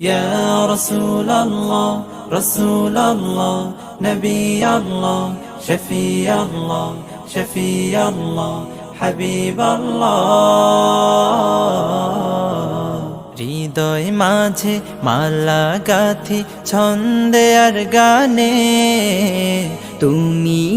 يا رسول الله رسول الله نبي الله شفيع الله شفيع الله حبيب الله হৃদয় মাঝে মালা গাথি ছন্দে আর গানে তুমি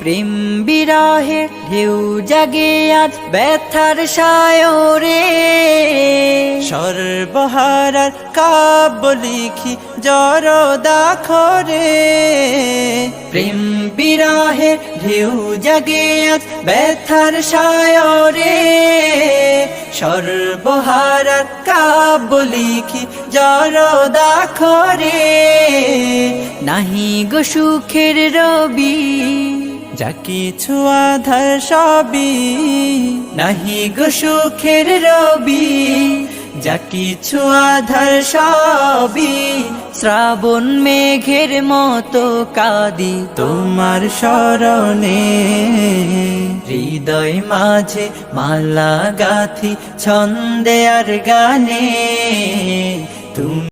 প্রেম বিরহে ঢেউ জাগে আজ ব্যথার সায়রে। সর্বহারার কাব্য লিখি জর দাখরে প্রেম বিরহে ঢেউ জাগে আজ ব্যথার সায়রে। সর্বহারার কাব্য লিখি জর দাখরে নাহি গো সুখের রবি। যা কিছু আধার সবই। নাহি গো সুখের রবি, যা কিছু আধার সবই। শ্রাবণ মেঘের মতো কাদি তোমার স্মরণে হৃদয় মাঝে মালা গাথি, ছন্দে আর গানে।